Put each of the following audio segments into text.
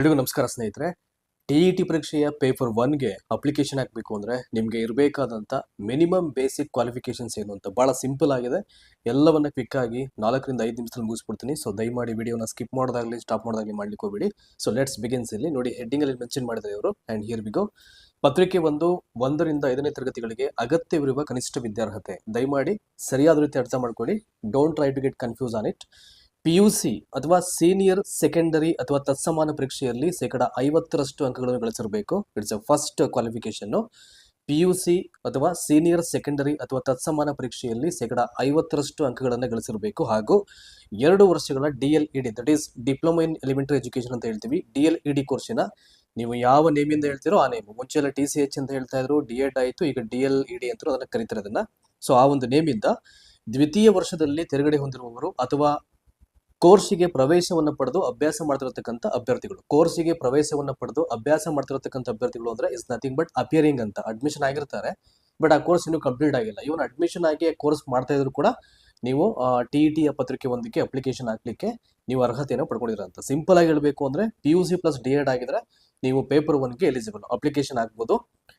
ಎಲ್ರಿಗೂ ನಮಸ್ಕಾರ ಸ್ನೇಹಿತರೆ. ಟಿ ಇ ಟಿ ಪರೀಕ್ಷೆಯ ಪೇಪರ್ ಒನ್ಗೆ ಅಪ್ಲಿಕೇಶನ್ ಹಾಕಬೇಕು ಅಂದರೆ ನಿಮಗೆ ಇರಬೇಕಾದಂಥ ಮಿನಿಮಮ್ ಬೇಸಿಕ್ ಕ್ವಾಲಿಫಿಕೇಶನ್ಸ್ ಏನು ಅಂತ ಭಾಳ ಸಿಂಪಲ್ ಆಗಿದೆ. ಎಲ್ಲವನ್ನ ಕ್ವಿಕ್ ಆಗಿ ನಾಲ್ಕರಿಂದ ಐದು ನಿಮಿಷದಲ್ಲಿ ಮುಗಿಸ್ಬಿಡ್ತೀನಿ. ಸೊ ದಯಮಾಡಿ ವಿಡಿಯೋನ ಸ್ಕಿಪ್ ಮಾಡೋದಾಗಲಿ ಸ್ಟಾಪ್ ಮಾಡೋದಾಗಲಿ ಮಾಡ್ಲಿಕ್ಕೆ ಹೋಗಬೇಡಿ. ಸೊ ಲೆಟ್ಸ್ ಬಿಗಿನ್ಸ್ ಇಲ್ಲಿ. ನೋಡಿ ಹೆಡ್ಡಿಂಗಲ್ಲಿ ಮೆನ್ಷನ್ ಮಾಡಿದ್ದಾರೆ ಇವರು. ಆ್ಯಂಡ್ ಹಿಯರ್ ಬಿಗೋ ಪತ್ರಿಕೆ ಒಂದು, ಒಂದರಿಂದ ಐದನೇ ತರಗತಿಗಳಿಗೆ ಅಗತ್ಯವಿರುವ ಕನಿಷ್ಠ ವಿದ್ಯಾರ್ಹತೆ. ದಯಮಾಡಿ ಸರಿಯಾದ ರೀತಿ ಅರ್ಥ ಮಾಡ್ಕೊಳ್ಳಿ. Don't try to get confuse on it P U C ಅಥವಾ ಸೀನಿಯರ್ ಸೆಕೆಂಡರಿ ಅಥವಾ ತತ್ಸಮಾನ ಪರೀಕ್ಷೆಯಲ್ಲಿ ಶೇಕಡ ಐವತ್ತರಷ್ಟು ಅಂಕಗಳನ್ನು ಗಳಿಸಿರಬೇಕು. It's a first qualification P U C ಅಥವಾ ಸೀನಿಯರ್ ಸೆಕೆಂಡರಿ ಅಥವಾ ತತ್ಸಮಾನ ಪರೀಕ್ಷೆಯಲ್ಲಿ ಶೇಕಡ ಐವತ್ತರಷ್ಟು ಅಂಕಗಳನ್ನು ಗಳಿಸಿರಬೇಕು. ಹಾಗೂ ಎರಡು ವರ್ಷಗಳ D L E D that is diploma in elementary education ಅಂತ ಹೇಳ್ತೀವಿ. ಡಿ ಎಲ್ ಇ ಡಿ ಕೋರ್ಸಿನ ನೀವು ಯಾವ ನೇಮಿಂದ ಹೇಳ್ತೀರೋ ಆ ನೇಮ್ ಮುಂಚೆ ಎಲ್ಲ ಟಿ ಸಿ ಎಚ್ ಅಂತ ಹೇಳ್ತಾ ಇದ್ರು ಡಿ ಎಡ್ ಆಯಿತು, ಈಗ ಡಿ ಎಲ್ ಇ ಡಿ ಅಂತ ಅದನ್ನು ಕರೀತಾರೆ ಅದನ್ನು. ಸೊ ಆ ಒಂದು ನೇಮಿಂದ ದ್ವಿತೀಯ ವರ್ಷದಲ್ಲಿ ತೆರಗಡೆ ಹೊಂದಿರುವವರು ಅಥವಾ ಕೋರ್ಸಿಗೆ ಪ್ರವೇಶವನ್ನು ಪಡೆದು ಅಭ್ಯಾಸ ಮಾಡ್ತಿರತಕ್ಕಂಥ ಅಭ್ಯರ್ಥಿಗಳು. ಕೋರ್ಸಿಗೆ ಪ್ರವೇಶವನ್ನು ಪಡೆದು ಅಭ್ಯಾಸ ಮಾಡ್ತಿರತಕ್ಕಂಥ ಅಭ್ಯರ್ಥಿಗಳು ಅಂದ್ರೆ ಇಸ್ ನಥಿಂಗ್ ಬಟ್ ಅಪಿಯರಿಂಗ್ ಅಂತ ಅಡ್ಮಿಷನ್ ಆಗಿರ್ತಾರೆ. ಬಟ್ ಆ ಕೋರ್ಸ್ ಇನ್ನೂ ಕಂಪ್ಲೀಟ್ ಆಗಿಲ್ಲ. ಇವನ್ ಅಡ್ಮಿಷನ್ ಆಗಿ ಕೋರ್ಸ್ ಮಾಡ್ತಾ ಇದ್ರು ಕೂಡ ನೀವು ಟಿ ಇ ಟಿ ಪತ್ರಿಕೆ ಒಂದಕ್ಕೆ ಅಪ್ಲಿಕೇಶನ್ ಹಾಕ್ಲಿಕ್ಕೆ ನೀವು ಅರ್ಹತೆಯನ್ನು ಪಡ್ಕೊಂಡಿರ ಅಂತ ಸಿಂಪಲ್ ಆಗಿ ಹೇಳಬೇಕು ಅಂದ್ರೆ P U C plus D Ed ಆಗಿದ್ರೆ ನೀವು ಪೇಪರ್ ಒನ್ಗೆ ಎಲಿಜಿಬಲ್ ಅಪ್ಲಿಕೇಶನ್ ಆಗ್ಬೋದು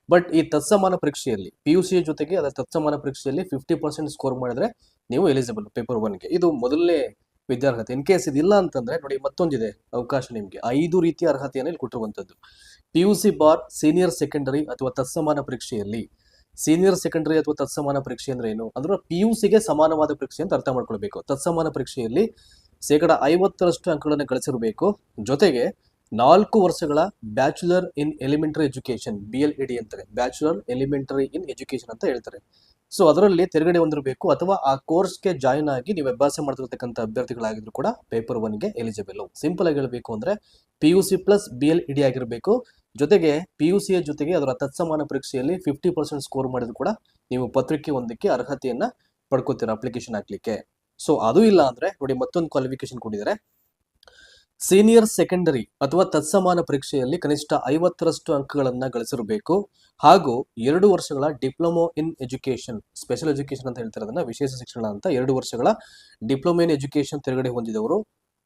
ಬಟ್ ಈ ತತ್ಸಮಾನ ಪರೀಕ್ಷೆಯಲ್ಲಿ ಪಿ ಯು ಸಿ ಜೊತೆಗೆ ಅದರ ತತ್ಸಮಾನ ಪರೀಕ್ಷೆಯಲ್ಲಿ ಫಿಫ್ಟಿ ಪರ್ಸೆಂಟ್ ಸ್ಕೋರ್ ಮಾಡಿದ್ರೆ ನೀವು ಎಲಿಜಿಬಲ್ ಪೇಪರ್ ಒನ್ಗೆ ಇದು ಮೊದಲನೇ ವಿದ್ಯಾರ್ಹತೆ. ಇನ್ ಕೇಸ್ ಇದಿಲ್ಲ ಅಂತಂದ್ರೆ ನೋಡಿ ಮತ್ತೊಂದಿದೆ ಅವಕಾಶ ನಿಮಗೆ. ಐದು ರೀತಿಯ ಅರ್ಹತೆಯನ್ನು ಇಲ್ಲಿ ಕೊಟ್ಟಿರುವಂತದ್ದು P U C bar senior secondary ಅಥವಾ ತತ್ಸಮಾನ ಪರೀಕ್ಷೆಯಲ್ಲಿ. ಸೀನಿಯರ್ ಸೆಕೆಂಡರಿ ಅಥವಾ ತತ್ಸಮಾನ ಪರೀಕ್ಷೆ ಅಂದ್ರೆ ಏನು? ಅಂದ್ರೆ ಪಿ ಯು ಸಿಗೆ ಸಮಾನವಾದ ಪರೀಕ್ಷೆ ಅಂತ ಅರ್ಥ ಮಾಡ್ಕೊಳ್ಬೇಕು. ತತ್ಸಮಾನ ಪರೀಕ್ಷೆಯಲ್ಲಿ ಶೇಕಡ ಐವತ್ತರಷ್ಟು ಅಂಕಗಳನ್ನು ಗಳಿಸಿರಬೇಕು. ಜೊತೆಗೆ ನಾಲ್ಕು ವರ್ಷಗಳ bachelor in elementary education B L E D ಅಂತಾರೆ. ಬ್ಯಾಚುಲರ್ ಎಲಿಮೆಂಟರಿ ಇನ್ ಎಜುಕೇಶನ್ ಅಂತ ಹೇಳ್ತಾರೆ. ಸೊ ಅದರಲ್ಲಿ ತಿರುಗಡೆ ಹೊಂದಿರಬೇಕು ಅಥವಾ ಆ ಕೋರ್ಸ್ಗೆ ಜಾಯಿನ್ ಆಗಿ ನೀವು ಅಭ್ಯಾಸ ಮಾಡ್ತಿರ್ತಕ್ಕಂಥ ಅಭ್ಯರ್ಥಿಗಳಾಗಿದ್ರು ಕೂಡ ಪೇಪರ್ ಒನ್ಗೆ ಎಲಿಜಿಬಲ್ ಸಿಂಪಲ್ ಆಗಿ ಹೇಳಬೇಕು ಅಂದರೆ P U C plus B L E D ಆಗಿರಬೇಕು. ಜೊತೆಗೆ ಪಿ ಯು ಸಿಯ ಜೊತೆಗೆ ಅದರ ತತ್ಸಮಾನ ಪರೀಕ್ಷೆಯಲ್ಲಿ ಫಿಫ್ಟಿ ಪರ್ಸೆಂಟ್ ಸ್ಕೋರ್ ಮಾಡಿದ್ರು ಕೂಡ ನೀವು ಪತ್ರಿಕೆ ಒಂದಕ್ಕೆ ಅರ್ಹತೆಯನ್ನು ಪಡ್ಕೋತೀರ ಅಪ್ಲಿಕೇಶನ್ ಹಾಕ್ಲಿಕ್ಕೆ. ಸೊ ಅದು ಇಲ್ಲ ಅಂದರೆ ನೋಡಿ ಮತ್ತೊಂದು ಕ್ವಾಲಿಫಿಕೇಶನ್ ಕೊಟ್ಟಿದ್ದಾರೆ. ಸೀನಿಯರ್ ಸೆಕೆಂಡರಿ ಅಥವಾ ತತ್ಸಮಾನ ಪರೀಕ್ಷೆಯಲ್ಲಿ ಕನಿಷ್ಠ ಐವತ್ತರಷ್ಟು ಅಂಕಗಳನ್ನು ಗಳಿಸಿರಬೇಕು. ಹಾಗೂ ಎರಡು ವರ್ಷಗಳ diploma in education special education ಅಂತ ಹೇಳ್ತಾರೆ ಅದನ್ನ ವಿಶೇಷ ಶಿಕ್ಷಣ ಅಂತ ಎರಡು ವರ್ಷಗಳ ಡಿಪ್ಲೊಮೊ ಇನ್ ಎಜುಕೇಶನ್ ತಿರುಗಡೆ ಹೊಂದಿದವರು.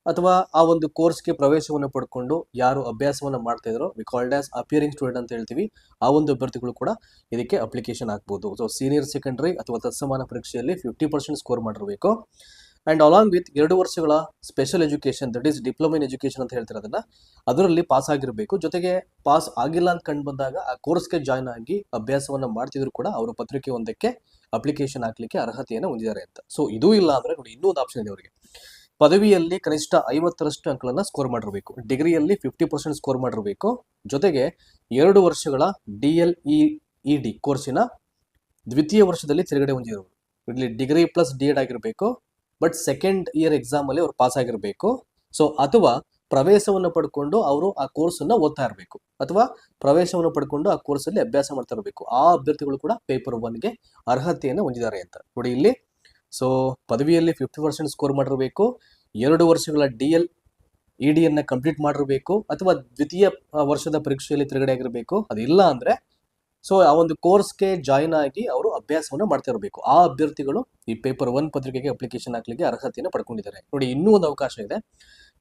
ಅಥವಾ ಆ ಒಂದು ಕೋರ್ಸ್ಗೆ ಪ್ರವೇಶವನ್ನು ಪಡ್ಕೊಂಡು ಯಾರು ಅಭ್ಯಾಸವನ್ನು ಮಾಡ್ತಾ ಇದ್ರು we called as appearing student ಅಂತ ಹೇಳ್ತೀವಿ, ಆ ಒಂದು ಅಭ್ಯರ್ಥಿಗಳು ಕೂಡ ಇದಕ್ಕೆ ಅಪ್ಲಿಕೇಶನ್ ಹಾಕ್ಬೋದು ಸೊ ಸೀನಿಯರ್ ಸೆಕೆಂಡರಿ ಅಥವಾ ತತ್ಸಮಾನ ಪರೀಕ್ಷೆಯಲ್ಲಿ ಫಿಫ್ಟಿ ಪರ್ಸೆಂಟ್ ಸ್ಕೋರ್ ಮಾಡಿರಬೇಕು. ಅಂಡ್ ಅಲಾಂಗ್ ವಿತ್ ಎರಡು ವರ್ಷಗಳ special education that is diploma in education ಅಂತ ಹೇಳ್ತಾರೆ ಅದನ್ನ, ಅದರಲ್ಲಿ ಪಾಸ್ ಆಗಿರಬೇಕು. ಜೊತೆಗೆ ಪಾಸ್ ಆಗಿಲ್ಲ ಅಂತ ಕಂಡು ಬಂದಾಗ ಆ ಕೋರ್ಸ್ಗೆ ಜಾಯ್ನ್ ಆಗಿ ಅಭ್ಯಾಸವನ್ನು ಮಾಡ್ತಿದ್ರು ಕೂಡ ಅವರು ಪತ್ರಿಕೆ ಒಂದಕ್ಕೆ ಅಪ್ಲಿಕೇಶನ್ ಹಾಕ್ಲಿಕ್ಕೆ ಅರ್ಹತೆಯನ್ನು ಹೊಂದಿದ್ದಾರೆ ಅಂತ. ಸೊ ಇದು ಇಲ್ಲ ಅಂದರೆ ನೋಡಿ ಇನ್ನೂ ಒಂದು ಆಪ್ಷನ್ ಇದೆ ಅವರಿಗೆ. ಪದವಿಯಲ್ಲಿ ಕನಿಷ್ಠ ಐವತ್ತರಷ್ಟು ಅಂಕಗಳನ್ನು ಸ್ಕೋರ್ ಮಾಡಿರಬೇಕು. ಡಿಗ್ರಿಯಲ್ಲಿ ಫಿಫ್ಟಿ ಪರ್ಸೆಂಟ್ ಸ್ಕೋರ್ ಮಾಡಿರಬೇಕು. ಜೊತೆಗೆ ಎರಡು ವರ್ಷಗಳ ಡಿ ಎಲ್ ಇ ಡಿ ಕೋರ್ಸಿನ ದ್ವಿತೀಯ ವರ್ಷದಲ್ಲಿ ತಿರುಗಡೆ ಹೊಂದಿರಬೇಕು ಇಲ್ಲಿ ಡಿಗ್ರಿ ಪ್ಲಸ್ ಡಿ ಎಡ್ ಆಗಿರಬೇಕು. ಬಟ್ ಸೆಕೆಂಡ್ ಇಯರ್ ಎಕ್ಸಾಮ್ ಅಲ್ಲಿ ಅವ್ರು ಪಾಸ್ ಆಗಿರಬೇಕು. ಸೊ ಅಥವಾ ಪ್ರವೇಶವನ್ನು ಪಡ್ಕೊಂಡು ಅವರು ಆ ಕೋರ್ಸ್ ಅನ್ನ ಓದ್ತಾ ಇರಬೇಕು. ಅಥವಾ ಪ್ರವೇಶವನ್ನು ಪಡ್ಕೊಂಡು ಆ ಕೋರ್ಸ್ ಅಲ್ಲಿ ಅಭ್ಯಾಸ ಮಾಡ್ತಾ ಇರಬೇಕು. ಆ ಅಭ್ಯರ್ಥಿಗಳು ಕೂಡ ಪೇಪರ್ ಒನ್ಗೆ ಅರ್ಹತೆಯನ್ನು ಹೊಂದಿದ್ದಾರೆ ಅಂತ. ನೋಡಿ ಇಲ್ಲಿ. ಸೊ ಪದವಿಯಲ್ಲಿ ಫಿಫ್ಟಿ ಪರ್ಸೆಂಟ್ ಸ್ಕೋರ್ ಮಾಡಿರಬೇಕು. ಎರಡು ವರ್ಷಗಳ ಡಿ ಎಲ್ ಇ ಕಂಪ್ಲೀಟ್ ಮಾಡಿರಬೇಕು. ಅಥವಾ ದ್ವಿತೀಯ ವರ್ಷದ ಪರೀಕ್ಷೆಯಲ್ಲಿ ತಿರುಗಡೆ ಆಗಿರಬೇಕು. ಅದಿಲ್ಲ ಅಂದ್ರೆ ಸೊ ಆ ಒಂದು ಕೋರ್ಸ್ಗೆ ಜಾಯಿನ್ ಆಗಿ ಅವರು ಅಭ್ಯಾಸವನ್ನು ಮಾಡ್ತಾ ಇರಬೇಕು. ಆ ಅಭ್ಯರ್ಥಿಗಳು ಈ ಪೇಪರ್ ಒನ್ ಪತ್ರಿಕೆಗೆ ಅಪ್ಲಿಕೇಶನ್ ಹಾಕ್ಲಿಕ್ಕೆ ಅರ್ಹತೆಯನ್ನು ಪಡ್ಕೊಂಡಿದ್ದಾರೆ. ನೋಡಿ, ಇನ್ನೂ ಒಂದು ಅವಕಾಶ ಇದೆ.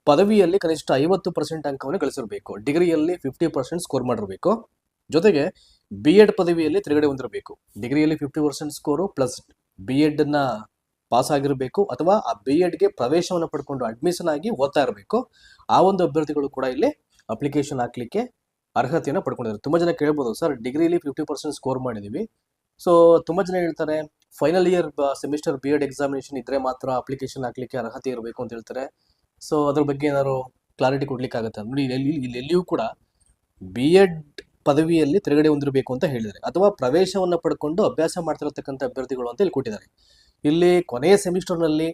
ಪದವಿಯಲ್ಲಿ ಕನಿಷ್ಠ ಐವತ್ತು ಪರ್ಸೆಂಟ್ ಅಂಕವನ್ನು ಗಳಿಸಿರಬೇಕು. ಡಿಗ್ರಿಯಲ್ಲಿ ಫಿಫ್ಟಿ ಪರ್ಸೆಂಟ್ ಸ್ಕೋರ್ ಮಾಡಿರಬೇಕು. ಜೊತೆಗೆ ಬಿ ಎಡ್ ಪದವಿಯಲ್ಲಿ ತಿರುಗಡೆ ಹೊಂದಿರಬೇಕು. ಡಿಗ್ರಿಯಲ್ಲಿ fifty percent score plus B ಎಡ್ನ pass ಆಗಿರಬೇಕು ಅಥವಾ ಆ ಬಿ ಎಡ್ಗೆ ಪ್ರವೇಶವನ್ನು ಪಡ್ಕೊಂಡು ಅಡ್ಮಿಷನ್ ಆಗಿ ಓದ್ತಾ ಇರಬೇಕು. ಆ ಒಂದು ಅಭ್ಯರ್ಥಿಗಳು ಕೂಡ ಇಲ್ಲಿ ಅಪ್ಲಿಕೇಶನ್ ಹಾಕ್ಲಿಕ್ಕೆ ಅರ್ಹತೆಯನ್ನು ಪಡ್ಕೊಂಡಿದ್ದಾರೆ. ತುಂಬ ಜನ ಕೇಳ್ಬೋದು, ಸರ್, ಡಿಗ್ರಿಲಿ ಫಿಫ್ಟಿ ಪರ್ಸೆಂಟ್ ಸ್ಕೋರ್ ಮಾಡಿದ್ದೀವಿ ಸೊ ತುಂಬ ಜನ ಹೇಳ್ತಾರೆ final year semester B Ed examination ಇದ್ರೆ ಮಾತ್ರ ಅಪ್ಲಿಕೇಶನ್ ಹಾಕ್ಲಿಕ್ಕೆ ಅರ್ಹತೆ ಇರಬೇಕು ಅಂತ ಹೇಳ್ತಾರೆ. ಸೊ ಅದ್ರ ಬಗ್ಗೆ ಏನಾದ್ರು ಕ್ಲಾರಿಟಿ ಕೊಡ್ಲಿಕ್ಕೆ ಆಗುತ್ತೆ? ನೋಡಿ, ಇಲ್ಲಿ ಎಲ್ಲಿಯೂ ಕೂಡ ಬಿ ಎಡ್ ಪದವಿಯಲ್ಲಿ ತಿರುಗಡೆ ಹೊಂದಿರಬೇಕು ಅಂತ ಹೇಳಿದ್ದಾರೆ. ಅಥವಾ ಪ್ರವೇಶವನ್ನು ಪಡ್ಕೊಂಡು ಅಭ್ಯಾಸ ಮಾಡ್ತಿರತಕ್ಕಂಥ ಅಭ್ಯರ್ಥಿಗಳು ಅಂತ ಇಲ್ಲಿ ಕೊಟ್ಟಿದ್ದಾರೆ ಇಲ್ಲಿ ಕೊನೆಯ ಸೆಮಿಸ್ಟರ್ನಲ್ಲಿ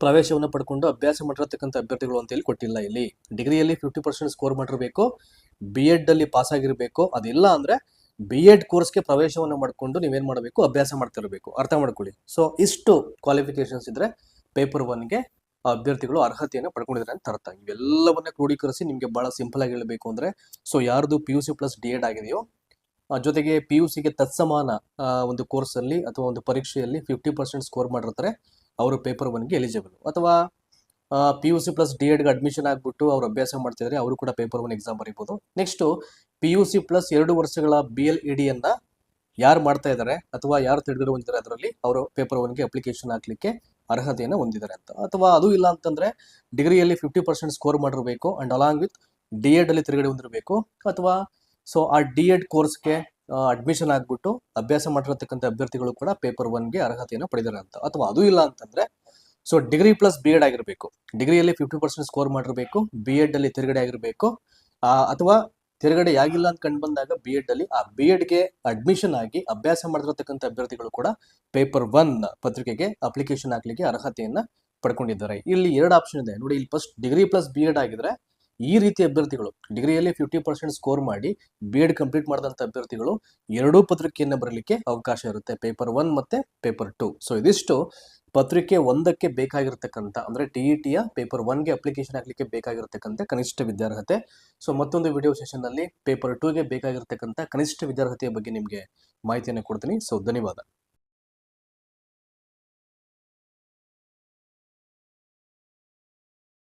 ಪ್ರವೇಶವನ್ನು ಪಡ್ಕೊಂಡು ಅಭ್ಯಾಸ ಮಾಡಿರತಕ್ಕಂಥ ಅಭ್ಯರ್ಥಿಗಳು ಅಂತ ಹೇಳಿ ಕೊಟ್ಟಿಲ್ಲ ಇಲ್ಲಿ. ಡಿಗ್ರಿಯಲ್ಲಿ ಫಿಫ್ಟಿ ಪರ್ಸೆಂಟ್ ಸ್ಕೋರ್ ಮಾಡಿರಬೇಕು. ಬಿ ಎಡ್ ಅಲ್ಲಿ ಪಾಸ್ ಆಗಿರಬೇಕು. ಅದಿಲ್ಲ ಅಂದ್ರೆ ಬಿ ಎಡ್ ಕೋರ್ಸ್ಗೆ ಪ್ರವೇಶವನ್ನು ಮಾಡಿಕೊಂಡು ನೀವೇನು ಮಾಡಬೇಕು? ಅಭ್ಯಾಸ ಮಾಡ್ತಿರಬೇಕು. ಅರ್ಥ ಮಾಡ್ಕೊಳ್ಳಿ. ಸೊ ಇಷ್ಟು ಕ್ವಾಲಿಫಿಕೇಶನ್ಸ್ ಇದ್ರೆ ಪೇಪರ್ ಒನ್ಗೆ ಅಭ್ಯರ್ಥಿಗಳು ಅರ್ಹತೆಯನ್ನು ಪಡ್ಕೊಂಡಿದ್ದಾರೆ ಅಂತ ಅರ್ಥ. ಇವೆಲ್ಲವನ್ನ ಕ್ರೋಢೀಕರಿಸಿ ನಿಮಗೆ ಬಹಳ ಸಿಂಪಲ್ ಆಗಿ ಹೇಳಬೇಕು ಅಂದ್ರೆ ಸೊ ಯಾರ್ದು P U C plus D Ed ಆಗಿದೆಯೋ ಜೊತೆಗೆ ಪಿ ಯು ಸಿಗೆ ತತ್ಸಮಾನ ಒಂದು ಕೋರ್ಸಲ್ಲಿ ಅಥವಾ ಒಂದು ಪರೀಕ್ಷೆಯಲ್ಲಿ ಫಿಫ್ಟಿ ಪರ್ಸೆಂಟ್ ಸ್ಕೋರ್ ಮಾಡಿರ್ತಾರೆ, ಅವರು ಪೇಪರ್ ಒನ್ಗೆ ಎಲಿಜಿಬಲ್ ಅಥವಾ P U C plus D ಎಡ್ಗೆ admission ಆಗಿಬಿಟ್ಟು ಅವ್ರು ಅಭ್ಯಾಸ ಮಾಡ್ತಿದ್ರೆ, ಅವರು ಕೂಡ paper one exam ಬರೀಬೋದು. Next P U C plus ಎರಡು ವರ್ಷಗಳ ಬಿ ಎಲ್ ಇ ಡಿಯನ್ನು ಯಾರು ಮಾಡ್ತಾ ಇದ್ದಾರೆ ಅಥವಾ ಯಾರು ತಿಳಿದಿರೋ ಹೊಂದಿದ್ದಾರೆ ಅದರಲ್ಲಿ ಅವರು ಪೇಪರ್ ಒನ್ಗೆ ಅಪ್ಲಿಕೇಶನ್ ಹಾಕ್ಲಿಕ್ಕೆ ಅರ್ಹತೆಯನ್ನು ಹೊಂದಿದ್ದಾರೆ ಅಂತ. ಅಥವಾ ಅದು ಇಲ್ಲ ಅಂತಂದ್ರೆ ಡಿಗ್ರಿಯಲ್ಲಿ ಫಿಫ್ಟಿ ಪರ್ಸೆಂಟ್ ಸ್ಕೋರ್ ಮಾಡಿರಬೇಕು ಅಂಡ್ ಅಲಾಂಗ್ ವಿತ್ ಡಿ ಅಲ್ಲಿ ತಿರುಗಡೆ ಹೊಂದಿರಬೇಕು. ಅಥವಾ ಸೊ ಆ ಡಿ ಎಡ್ ಕೋರ್ಸ್ಗೆ ಅಡ್ಮಿಷನ್ ಆಗಿಬಿಟ್ಟು ಅಭ್ಯಾಸ ಮಾಡಿರತಕ್ಕಂಥ ಅಭ್ಯರ್ಥಿಗಳು ಕೂಡ ಪೇಪರ್ ಒನ್ಗೆ ಅರ್ಹತೆಯನ್ನು ಪಡೆದಿದ್ದಾರೆ ಅಂತ. ಅಥವಾ ಅದು ಇಲ್ಲ ಅಂತಂದ್ರೆ so degree plus B Ed ಆಗಿರಬೇಕು. ಡಿಗ್ರಿಯಲ್ಲಿ ಫಿಫ್ಟಿ ಪರ್ಸೆಂಟ್ ಸ್ಕೋರ್ ಮಾಡಿರಬೇಕು. ಬಿ ಎಡ್ ಅಲ್ಲಿ ತಿರುಗಡೆ ಆಗಿರಬೇಕು. ಅಥವಾ ತಿರುಗಡೆ ಆಗಿಲ್ಲ ಅಂತ ಕಂಡು ಬಂದಾಗ ಬಿ ಎಡ್ ಅಲ್ಲಿ ಆ ಬಿ ಎಡ್ಗೆ ಅಡ್ಮಿಷನ್ ಆಗಿ ಅಭ್ಯಾಸ ಮಾಡಿರತಕ್ಕಂಥ ಅಭ್ಯರ್ಥಿಗಳು ಕೂಡ ಪೇಪರ್ ಒನ್ ಪತ್ರಿಕೆಗೆ ಅಪ್ಲಿಕೇಶನ್ ಹಾಕ್ಲಿಕ್ಕೆ ಅರ್ಹತೆಯನ್ನ ಪಡ್ಕೊಂಡಿದ್ದಾರೆ. ಇಲ್ಲಿ ಎರಡು ಆಪ್ಷನ್ ಇದೆ. ನೋಡಿ, ಇಲ್ಲಿ first degree plus B Ed ಆಗಿದ್ರೆ ಈ ರೀತಿ ಅಭ್ಯರ್ಥಿಗಳು ಡಿಗ್ರಿಯಲ್ಲಿ ಫಿಫ್ಟಿ ಪರ್ಸೆಂಟ್ ಸ್ಕೋರ್ ಮಾಡಿ ಬಿ ಎಡ್ ಕಂಪ್ಲೀಟ್ ಮಾಡಿದಂಥ ಅಭ್ಯರ್ಥಿಗಳು ಎರಡೂ ಪತ್ರಿಕೆಯನ್ನು ಬರಲಿಕ್ಕೆ ಅವಕಾಶ ಇರುತ್ತೆ. ಪೇಪರ್ ಒನ್ ಮತ್ತೆ ಪೇಪರ್ ಟು ಸೊ ಇದಿಷ್ಟು ಪತ್ರಿಕೆ ಒಂದಕ್ಕೆ ಬೇಕಾಗಿರ್ತಕ್ಕಂಥ ಅಂದ್ರೆ ಟಿ ಇ ಟಿಯ ಪೇಪರ್ ಒನ್ಗೆ ಅಪ್ಲಿಕೇಶನ್ ಹಾಕ್ಲಿಕ್ಕೆ ಬೇಕಾಗಿರ್ತಕ್ಕಂಥ ಕನಿಷ್ಠ ವಿದ್ಯಾರ್ಹತೆ. ಸೊ ಮತ್ತೊಂದು ವಿಡಿಯೋ ಸೆಷನ್ನಲ್ಲಿ ಪೇಪರ್ ಟೂಗೆ ಬೇಕಾಗಿರ್ತಕ್ಕಂಥ ಕನಿಷ್ಠ ವಿದ್ಯಾರ್ಹತೆಯ ಬಗ್ಗೆ ನಿಮಗೆ ಮಾಹಿತಿಯನ್ನು ಕೊಡ್ತೀನಿ. ಸೊ ಧನ್ಯವಾದ.